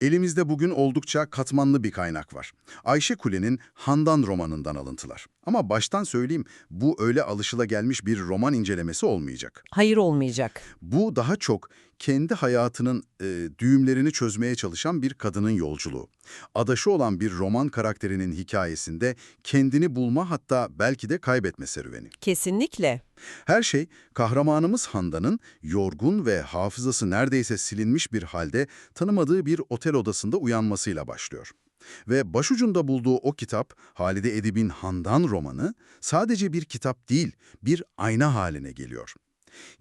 Elimizde bugün oldukça katmanlı bir kaynak var. Ayşe Kule'nin Handan romanından alıntılar. Ama baştan söyleyeyim, bu öyle alışılagelmiş bir roman incelemesi olmayacak. Hayır olmayacak. Bu daha çok kendi hayatının e, düğümlerini çözmeye çalışan bir kadının yolculuğu. Adaşı olan bir roman karakterinin hikayesinde kendini bulma hatta belki de kaybetme serüveni. Kesinlikle. Her şey kahramanımız Handan'ın yorgun ve hafızası neredeyse silinmiş bir halde tanımadığı bir otel odasında uyanmasıyla başlıyor. Ve başucunda bulduğu o kitap, Halide Edip'in Handan romanı, sadece bir kitap değil, bir ayna haline geliyor.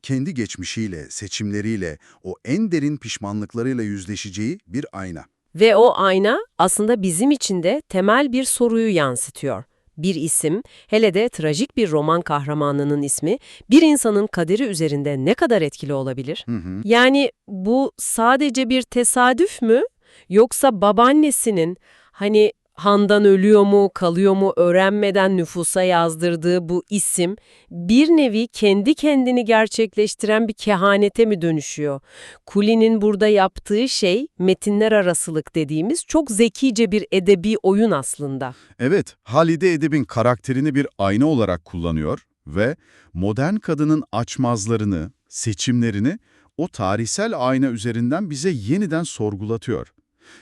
Kendi geçmişiyle, seçimleriyle, o en derin pişmanlıklarıyla yüzleşeceği bir ayna. Ve o ayna aslında bizim için de temel bir soruyu yansıtıyor. Bir isim, hele de trajik bir roman kahramanının ismi, bir insanın kaderi üzerinde ne kadar etkili olabilir? Hı hı. Yani bu sadece bir tesadüf mü? Yoksa babaannesinin hani Handan ölüyor mu, kalıyor mu öğrenmeden nüfusa yazdırdığı bu isim bir nevi kendi kendini gerçekleştiren bir kehanete mi dönüşüyor? Kuli'nin burada yaptığı şey metinler arasılık dediğimiz çok zekice bir edebi oyun aslında. Evet, Halide Edip'in karakterini bir ayna olarak kullanıyor ve modern kadının açmazlarını, seçimlerini o tarihsel ayna üzerinden bize yeniden sorgulatıyor.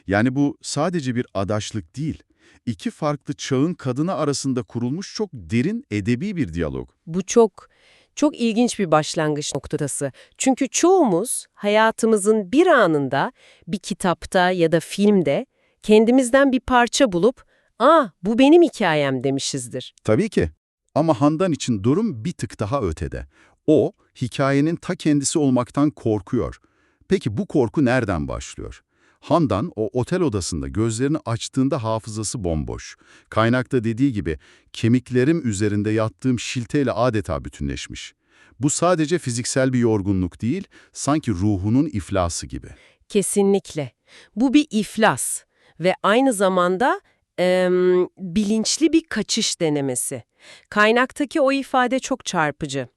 Yani bu sadece bir adaşlık değil, iki farklı çağın kadını arasında kurulmuş çok derin edebi bir diyalog. Bu çok çok ilginç bir başlangıç noktası. Çünkü çoğumuz hayatımızın bir anında bir kitapta ya da filmde kendimizden bir parça bulup "Aa, bu benim hikayem." demişizdir. Tabii ki. Ama Handan için durum bir tık daha ötede. O, hikayenin ta kendisi olmaktan korkuyor. Peki bu korku nereden başlıyor? Handan o otel odasında gözlerini açtığında hafızası bomboş. Kaynakta dediği gibi kemiklerim üzerinde yattığım şilteyle adeta bütünleşmiş. Bu sadece fiziksel bir yorgunluk değil, sanki ruhunun iflası gibi. Kesinlikle. Bu bir iflas ve aynı zamanda em, bilinçli bir kaçış denemesi. Kaynaktaki o ifade çok çarpıcı.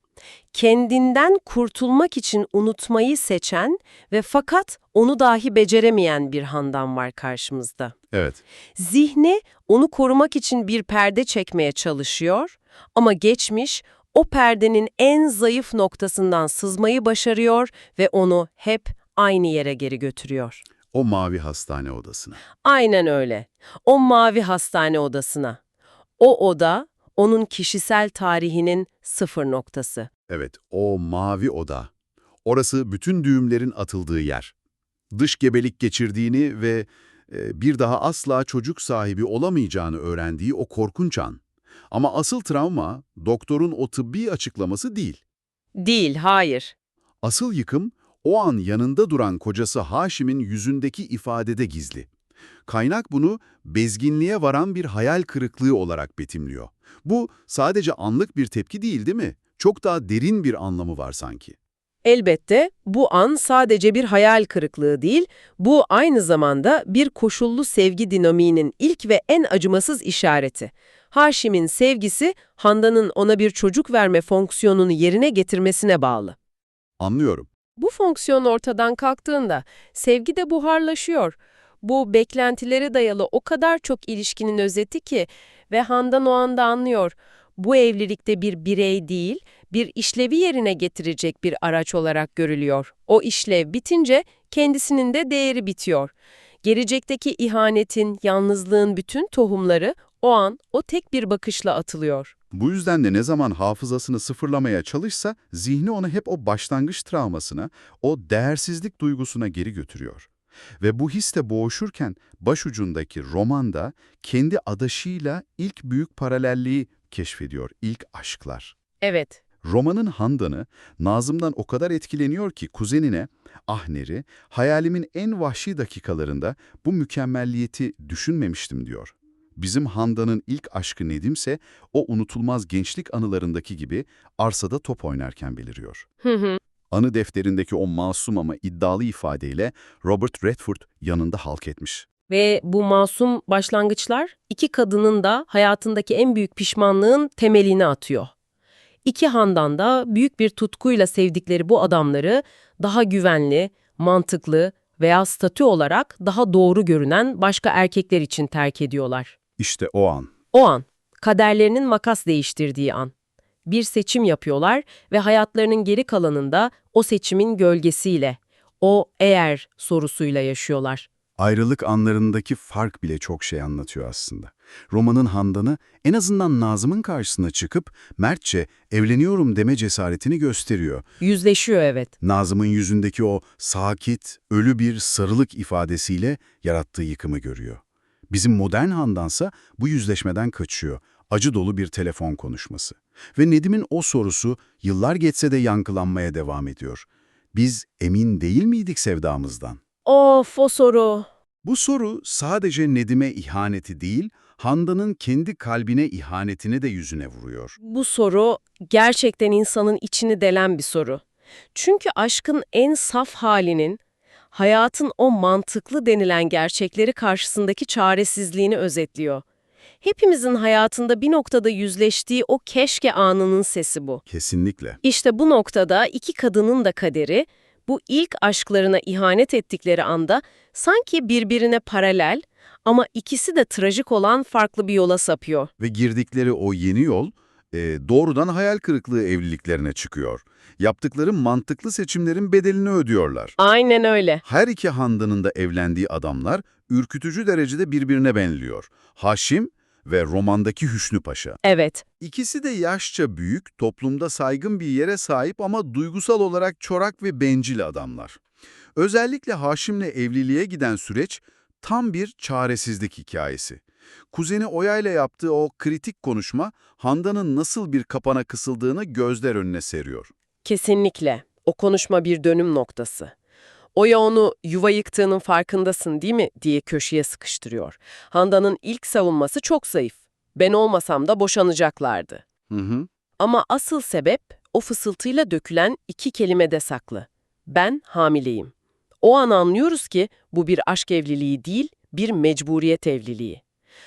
Kendinden kurtulmak için unutmayı seçen ve fakat onu dahi beceremeyen bir handan var karşımızda. Evet, Zihni onu korumak için bir perde çekmeye çalışıyor ama geçmiş o perdenin en zayıf noktasından sızmayı başarıyor ve onu hep aynı yere geri götürüyor. o mavi hastane odasına. Aynen öyle. O mavi hastane odasına. O oda onun kişisel tarihinin sıfır noktası. Evet, o mavi oda. Orası bütün düğümlerin atıldığı yer. Dış gebelik geçirdiğini ve e, bir daha asla çocuk sahibi olamayacağını öğrendiği o korkunç an. Ama asıl travma doktorun o tıbbi açıklaması değil. Değil, hayır. Asıl yıkım o an yanında duran kocası Haşim'in yüzündeki ifadede gizli. Kaynak bunu bezginliğe varan bir hayal kırıklığı olarak betimliyor. Bu sadece anlık bir tepki değil değil mi? Çok daha derin bir anlamı var sanki. Elbette bu an sadece bir hayal kırıklığı değil, bu aynı zamanda bir koşullu sevgi dinamiğinin ilk ve en acımasız işareti. Haşim'in sevgisi, Handan'ın ona bir çocuk verme fonksiyonunu yerine getirmesine bağlı. Anlıyorum. Bu fonksiyon ortadan kalktığında sevgi de buharlaşıyor. Bu beklentilere dayalı o kadar çok ilişkinin özeti ki ve Handan o anda anlıyor. Bu evlilikte bir birey değil, bir işlevi yerine getirecek bir araç olarak görülüyor. O işlev bitince kendisinin de değeri bitiyor. Gelecekteki ihanetin, yalnızlığın bütün tohumları o an o tek bir bakışla atılıyor. Bu yüzden de ne zaman hafızasını sıfırlamaya çalışsa zihni onu hep o başlangıç travmasına, o değersizlik duygusuna geri götürüyor. Ve bu hisle boğuşurken başucundaki romanda kendi adaşıyla ilk büyük paralelliği keşfediyor, ilk aşklar. Evet, Romanın Handan'ı Nazım'dan o kadar etkileniyor ki kuzenine, Ahner'i, hayalimin en vahşi dakikalarında bu mükemmelliyeti düşünmemiştim diyor. Bizim Handan'ın ilk aşkı Nedim'se o unutulmaz gençlik anılarındaki gibi arsada top oynarken beliriyor. Hı hı. Anı defterindeki o masum ama iddialı ifadeyle Robert Redford yanında halk etmiş. Ve bu masum başlangıçlar iki kadının da hayatındaki en büyük pişmanlığın temelini atıyor. İki handan da büyük bir tutkuyla sevdikleri bu adamları daha güvenli, mantıklı, veya statü olarak daha doğru görünen başka erkekler için terk ediyorlar. İşte o an. O an, kaderlerinin makas değiştirdiği an. Bir seçim yapıyorlar ve hayatlarının geri kalanında o seçimin gölgesiyle, o eğer sorusuyla yaşıyorlar. Ayrılık anlarındaki fark bile çok şey anlatıyor aslında. Romanın Handan'ı en azından Nazım'ın karşısına çıkıp mertçe evleniyorum deme cesaretini gösteriyor. Yüzleşiyor evet. Nazım'ın yüzündeki o sakit, ölü bir sarılık ifadesiyle yarattığı yıkımı görüyor. Bizim modern Handansa bu yüzleşmeden kaçıyor. Acı dolu bir telefon konuşması. Ve Nedim'in o sorusu yıllar geçse de yankılanmaya devam ediyor. Biz emin değil miydik sevdamızdan? Of o soru. Bu soru sadece Nedim'e ihaneti değil, Handan'ın kendi kalbine ihanetini de yüzüne vuruyor. Bu soru gerçekten insanın içini delen bir soru. Çünkü aşkın en saf halinin, hayatın o mantıklı denilen gerçekleri karşısındaki çaresizliğini özetliyor. Hepimizin hayatında bir noktada yüzleştiği o keşke anının sesi bu. Kesinlikle. İşte bu noktada iki kadının da kaderi, bu ilk aşklarına ihanet ettikleri anda sanki birbirine paralel ama ikisi de trajik olan farklı bir yola sapıyor. Ve girdikleri o yeni yol e, doğrudan hayal kırıklığı evliliklerine çıkıyor. Yaptıkları mantıklı seçimlerin bedelini ödüyorlar. Aynen öyle. Her iki Handan'ın da evlendiği adamlar ürkütücü derecede birbirine benliyor. Haşim ve romandaki Hüsnü Paşa. Evet. İkisi de yaşça büyük, toplumda saygın bir yere sahip ama duygusal olarak çorak ve bencil adamlar. Özellikle Haşim'le evliliğe giden süreç tam bir çaresizlik hikayesi. Kuzeni Oya ile yaptığı o kritik konuşma Handan'ın nasıl bir kapana kısıldığını gözler önüne seriyor. Kesinlikle. O konuşma bir dönüm noktası. Oya onu yuva yıktığının farkındasın değil mi diye köşeye sıkıştırıyor. Handan'ın ilk savunması çok zayıf. Ben olmasam da boşanacaklardı. Hı hı. Ama asıl sebep o fısıltıyla dökülen iki kelimede saklı. Ben hamileyim. O an anlıyoruz ki bu bir aşk evliliği değil, bir mecburiyet evliliği.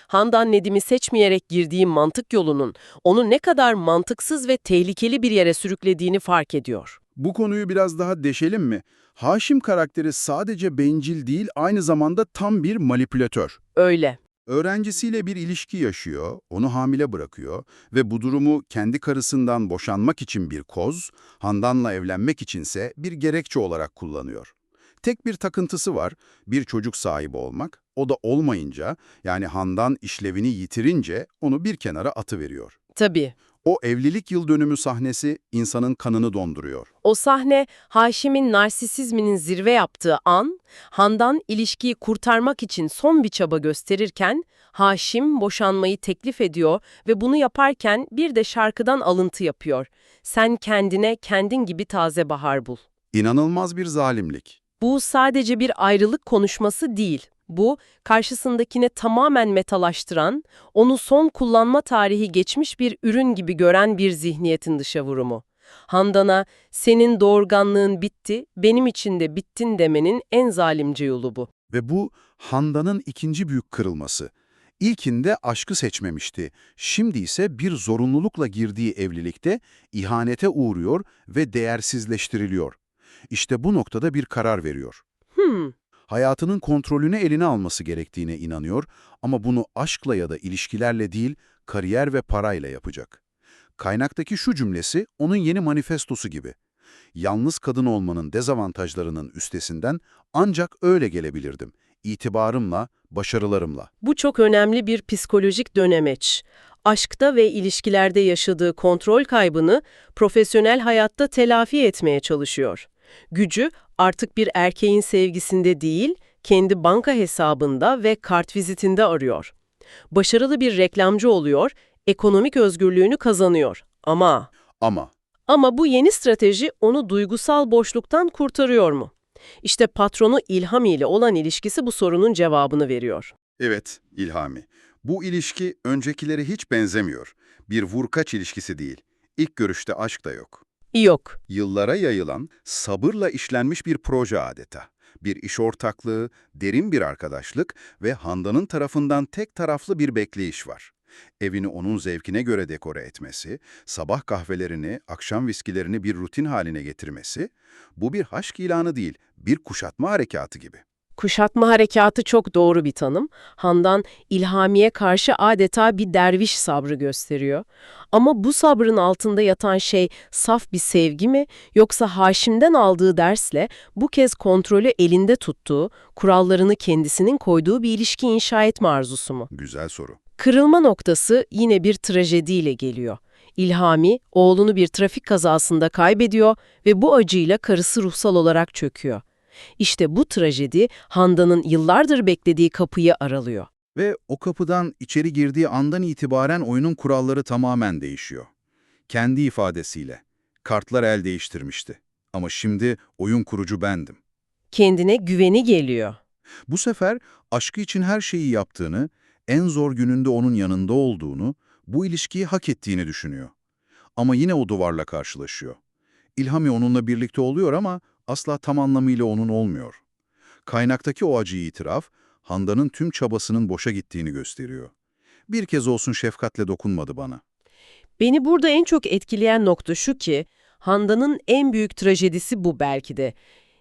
Handan Nedim'i seçmeyerek girdiği mantık yolunun onu ne kadar mantıksız ve tehlikeli bir yere sürüklediğini fark ediyor. Bu konuyu biraz daha deşelim mi? Haşim karakteri sadece bencil değil, aynı zamanda tam bir manipülatör. Öyle. Öğrencisiyle bir ilişki yaşıyor, onu hamile bırakıyor ve bu durumu kendi karısından boşanmak için bir koz, Handan'la evlenmek içinse bir gerekçe olarak kullanıyor. Tek bir takıntısı var, bir çocuk sahibi olmak. O da olmayınca, yani Handan işlevini yitirince onu bir kenara atıveriyor. Tabii. O evlilik yıl dönümü sahnesi insanın kanını donduruyor. O sahne Haşim'in narsisizminin zirve yaptığı an, Handan ilişkiyi kurtarmak için son bir çaba gösterirken, Haşim boşanmayı teklif ediyor ve bunu yaparken bir de şarkıdan alıntı yapıyor. Sen kendine kendin gibi taze bahar bul. İnanılmaz bir zalimlik. Bu sadece bir ayrılık konuşması değil. Bu, karşısındakine tamamen metalaştıran, onu son kullanma tarihi geçmiş bir ürün gibi gören bir zihniyetin dışa vurumu. Handan'a, senin doğurganlığın bitti, benim için de bittin demenin en zalimce yolu bu. Ve bu Handan'ın ikinci büyük kırılması. İlkinde aşkı seçmemişti. Şimdi ise bir zorunlulukla girdiği evlilikte ihanete uğruyor ve değersizleştiriliyor. İşte bu noktada bir karar veriyor. Hmm, Hayatının kontrolünü eline alması gerektiğine inanıyor ama bunu aşkla ya da ilişkilerle değil, kariyer ve parayla yapacak. Kaynaktaki şu cümlesi onun yeni manifestosu gibi. Yalnız kadın olmanın dezavantajlarının üstesinden ancak öyle gelebilirdim. İtibarımla, başarılarımla. bu çok önemli bir psikolojik dönemeç. Aşkta ve ilişkilerde yaşadığı kontrol kaybını profesyonel hayatta telafi etmeye çalışıyor. Gücü artık bir erkeğin sevgisinde değil, kendi banka hesabında ve kartvizitinde arıyor. Başarılı bir reklamcı oluyor, ekonomik özgürlüğünü kazanıyor. Ama Ama ama bu yeni strateji onu duygusal boşluktan kurtarıyor mu? İşte patronu İlham ile olan ilişkisi bu sorunun cevabını veriyor. Evet, İlhami. Bu ilişki öncekileri hiç benzemiyor. Bir vurkaç ilişkisi değil. İlk görüşte aşk da yok. Yok. Yıllara yayılan, sabırla işlenmiş bir proje adeta. Bir iş ortaklığı, derin bir arkadaşlık ve Handan'ın tarafından tek taraflı bir bekleyiş var. Evini onun zevkine göre dekore etmesi, sabah kahvelerini, akşam viskilerini bir rutin haline getirmesi, bu bir haşk ilanı değil, bir kuşatma harekatı gibi. Kuşatma harekatı çok doğru bir tanım. Handan İlhami'ye karşı adeta bir derviş sabrı gösteriyor. Ama bu sabrın altında yatan şey saf bir sevgi mi yoksa Haşim'den aldığı dersle bu kez kontrolü elinde tuttuğu, kurallarını kendisinin koyduğu bir ilişki inşa etme arzusu mu? Güzel soru. Kırılma noktası yine bir trajediyle geliyor. İlhami, oğlunu bir trafik kazasında kaybediyor ve bu acıyla karısı ruhsal olarak çöküyor. İşte bu trajedi Handan'ın yıllardır beklediği kapıyı aralıyor. Ve o kapıdan içeri girdiği andan itibaren oyunun kuralları tamamen değişiyor. Kendi ifadesiyle. Kartlar el değiştirmişti. Ama şimdi oyun kurucu bendim. Kendine güveni geliyor. Bu sefer aşkı için her şeyi yaptığını, en zor gününde onun yanında olduğunu, bu ilişkiyi hak ettiğini düşünüyor. Ama yine o duvarla karşılaşıyor. İlhami onunla birlikte oluyor ama asla tam anlamıyla onun olmuyor. Kaynaktaki o acı itiraf, Handan'ın tüm çabasının boşa gittiğini gösteriyor. Bir kez olsun şefkatle dokunmadı bana. Beni burada en çok etkileyen nokta şu ki, Handan'ın en büyük trajedisi bu belki de.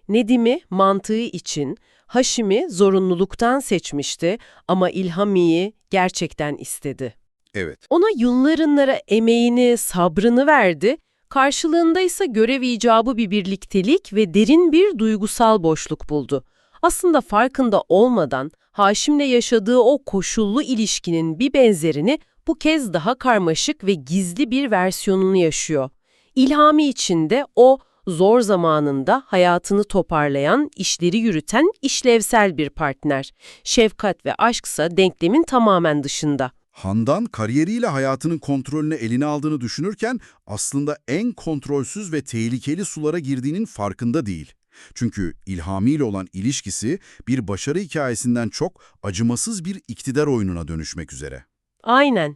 Nedim'i mantığı için, Haşim'i zorunluluktan seçmişti ama İlhami'yi gerçekten istedi. Evet, Ona yıllarınlara emeğini, sabrını verdi, karşılığında ise görev icabı bir birliktelik ve derin bir duygusal boşluk buldu. Aslında farkında olmadan Haşim'le yaşadığı o koşullu ilişkinin bir benzerini bu kez daha karmaşık ve gizli bir versiyonunu yaşıyor. İlhami içinde o zor zamanında hayatını toparlayan, işleri yürüten işlevsel bir partner. Şefkat ve aşksa denklemin tamamen dışında. Handan kariyeriyle hayatının kontrolünü eline aldığını düşünürken aslında en kontrolsüz ve tehlikeli sulara girdiğinin farkında değil. Çünkü İlhami ile olan ilişkisi bir başarı hikayesinden çok acımasız bir iktidar oyununa dönüşmek üzere. Aynen.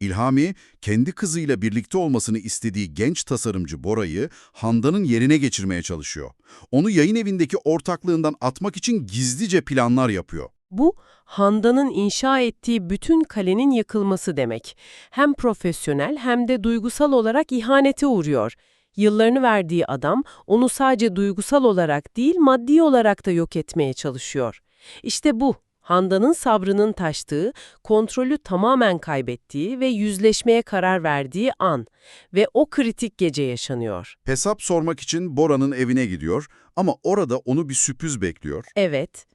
İlhami, kendi kızıyla birlikte olmasını istediği genç tasarımcı Bora'yı Handan'ın yerine geçirmeye çalışıyor. Onu yayın evindeki ortaklığından atmak için gizlice planlar yapıyor. Bu, Handan'ın inşa ettiği bütün kalenin yıkılması demek. Hem profesyonel hem de duygusal olarak ihanete uğruyor. Yıllarını verdiği adam onu sadece duygusal olarak değil maddi olarak da yok etmeye çalışıyor. İşte bu, Handan'ın sabrının taştığı, kontrolü tamamen kaybettiği ve yüzleşmeye karar verdiği an ve o kritik gece yaşanıyor. Hesap sormak için Bora'nın evine gidiyor ama orada onu bir sürpriz bekliyor. Evet,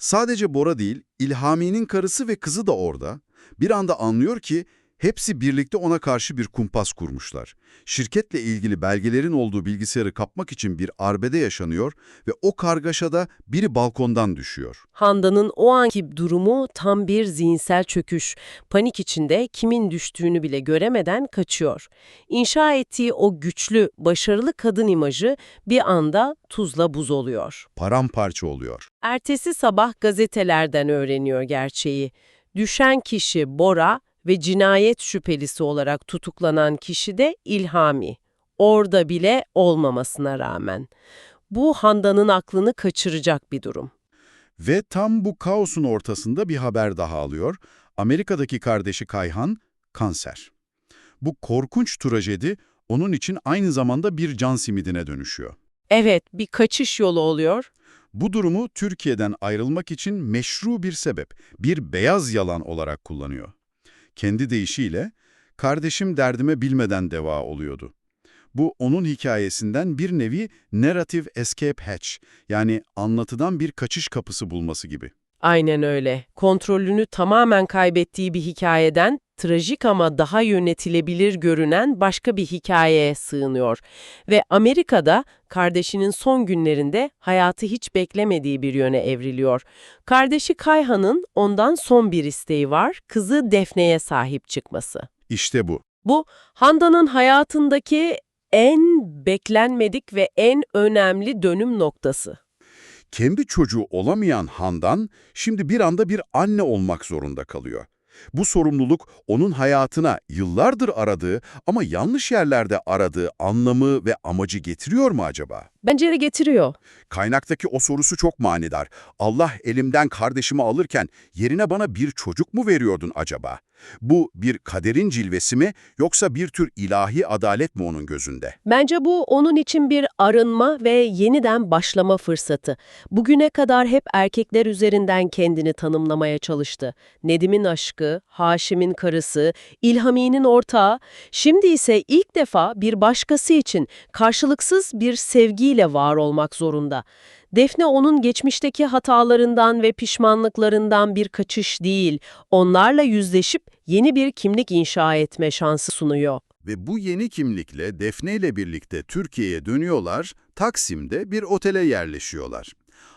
Sadece Bora değil, İlhami'nin karısı ve kızı da orada. Bir anda anlıyor ki hepsi birlikte ona karşı bir kumpas kurmuşlar. Şirketle ilgili belgelerin olduğu bilgisayarı kapmak için bir arbede yaşanıyor ve o kargaşada biri balkondan düşüyor. Handan'ın o anki durumu tam bir zihinsel çöküş. Panik içinde kimin düştüğünü bile göremeden kaçıyor. İnşa ettiği o güçlü, başarılı kadın imajı bir anda tuzla buz oluyor. Paramparça oluyor. Ertesi sabah gazetelerden öğreniyor gerçeği. Düşen kişi Bora ve cinayet şüphelisi olarak tutuklanan kişi de İlhami. Orada bile olmamasına rağmen. Bu Handan'ın aklını kaçıracak bir durum. Ve tam bu kaosun ortasında bir haber daha alıyor. Amerika'daki kardeşi Kayhan, kanser. Bu korkunç trajedi onun için aynı zamanda bir can simidine dönüşüyor. Evet, bir kaçış yolu oluyor. Bu durumu Türkiye'den ayrılmak için meşru bir sebep, bir beyaz yalan olarak kullanıyor. Kendi deyişiyle, kardeşim derdime bilmeden deva oluyordu. Bu onun hikayesinden bir nevi narrative escape hatch, yani anlatıdan bir kaçış kapısı bulması gibi. Aynen öyle. Kontrolünü tamamen kaybettiği bir hikayeden trajik ama daha yönetilebilir görünen başka bir hikayeye sığınıyor. Ve Amerika'da kardeşinin son günlerinde hayatı hiç beklemediği bir yöne evriliyor. Kardeşi Kayhan'ın ondan son bir isteği var, kızı Defne'ye sahip çıkması. İşte bu. Bu, Handan'ın hayatındaki en beklenmedik ve en önemli dönüm noktası. Kendi çocuğu olamayan Handan, şimdi bir anda bir anne olmak zorunda kalıyor. Bu sorumluluk onun hayatına yıllardır aradığı ama yanlış yerlerde aradığı anlamı ve amacı getiriyor mu acaba? Bence de getiriyor. Kaynaktaki o sorusu çok manidar. Allah elimden kardeşimi alırken yerine bana bir çocuk mu veriyordun acaba? Bu bir kaderin cilvesi mi yoksa bir tür ilahi adalet mi onun gözünde? Bence bu onun için bir arınma ve yeniden başlama fırsatı. Bugüne kadar hep erkekler üzerinden kendini tanımlamaya çalıştı. Nedim'in aşkı, Haşim'in karısı, İlhami'nin ortağı. Şimdi ise ilk defa bir başkası için karşılıksız bir sevgiyle var olmak zorunda. Defne onun geçmişteki hatalarından ve pişmanlıklarından bir kaçış değil, onlarla yüzleşip yeni bir kimlik inşa etme şansı sunuyor. Ve bu yeni kimlikle Defne ile birlikte Türkiye'ye dönüyorlar, Taksim'de bir otele yerleşiyorlar.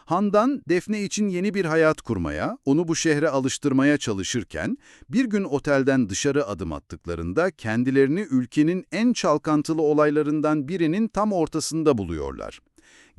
Handan, Defne için yeni bir hayat kurmaya, onu bu şehre alıştırmaya çalışırken, bir gün otelden dışarı adım attıklarında kendilerini ülkenin en çalkantılı olaylarından birinin tam ortasında buluyorlar.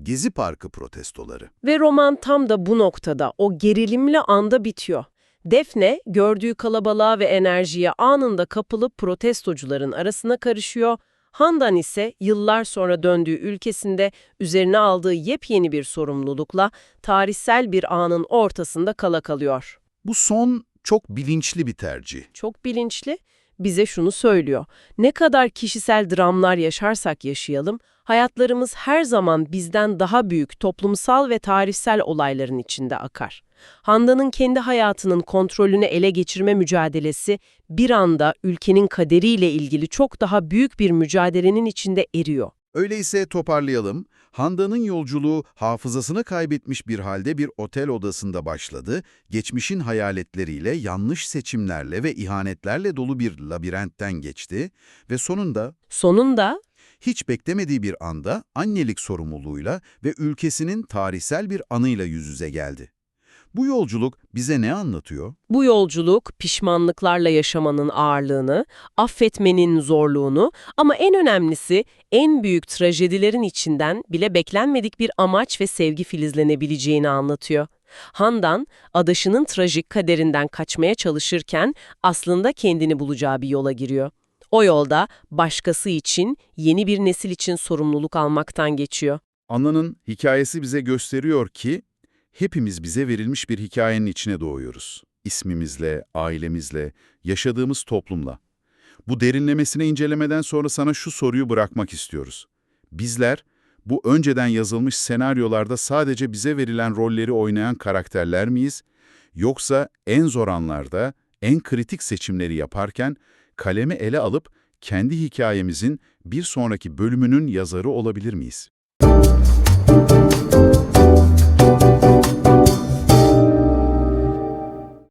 Gezi Parkı protestoları. Ve roman tam da bu noktada, o gerilimli anda bitiyor. Defne, gördüğü kalabalığa ve enerjiye anında kapılıp protestocuların arasına karışıyor. Handan ise yıllar sonra döndüğü ülkesinde üzerine aldığı yepyeni bir sorumlulukla tarihsel bir anın ortasında kala kalıyor. Bu son çok bilinçli bir tercih. Çok bilinçli, bize şunu söylüyor. Ne kadar kişisel dramlar yaşarsak yaşayalım, hayatlarımız her zaman bizden daha büyük toplumsal ve tarihsel olayların içinde akar. Handan'ın kendi hayatının kontrolünü ele geçirme mücadelesi bir anda ülkenin kaderiyle ilgili çok daha büyük bir mücadelenin içinde eriyor. Öyleyse toparlayalım. Handan'ın yolculuğu hafızasını kaybetmiş bir halde bir otel odasında başladı, geçmişin hayaletleriyle, yanlış seçimlerle ve ihanetlerle dolu bir labirentten geçti ve sonunda Sonunda hiç beklemediği bir anda annelik sorumluluğuyla ve ülkesinin tarihsel bir anıyla yüz yüze geldi. Bu yolculuk bize ne anlatıyor? Bu yolculuk pişmanlıklarla yaşamanın ağırlığını, affetmenin zorluğunu ama en önemlisi en büyük trajedilerin içinden bile beklenmedik bir amaç ve sevgi filizlenebileceğini anlatıyor. Handan, adaşının trajik kaderinden kaçmaya çalışırken aslında kendini bulacağı bir yola giriyor. O yolda başkası için, yeni bir nesil için sorumluluk almaktan geçiyor. Ana'nın hikayesi bize gösteriyor ki, hepimiz bize verilmiş bir hikayenin içine doğuyoruz. İsmimizle, ailemizle, yaşadığımız toplumla. Bu derinlemesine incelemeden sonra sana şu soruyu bırakmak istiyoruz. Bizler, bu önceden yazılmış senaryolarda sadece bize verilen rolleri oynayan karakterler miyiz? Yoksa en zor anlarda, en kritik seçimleri yaparken, kalemi ele alıp kendi hikayemizin bir sonraki bölümünün yazarı olabilir miyiz?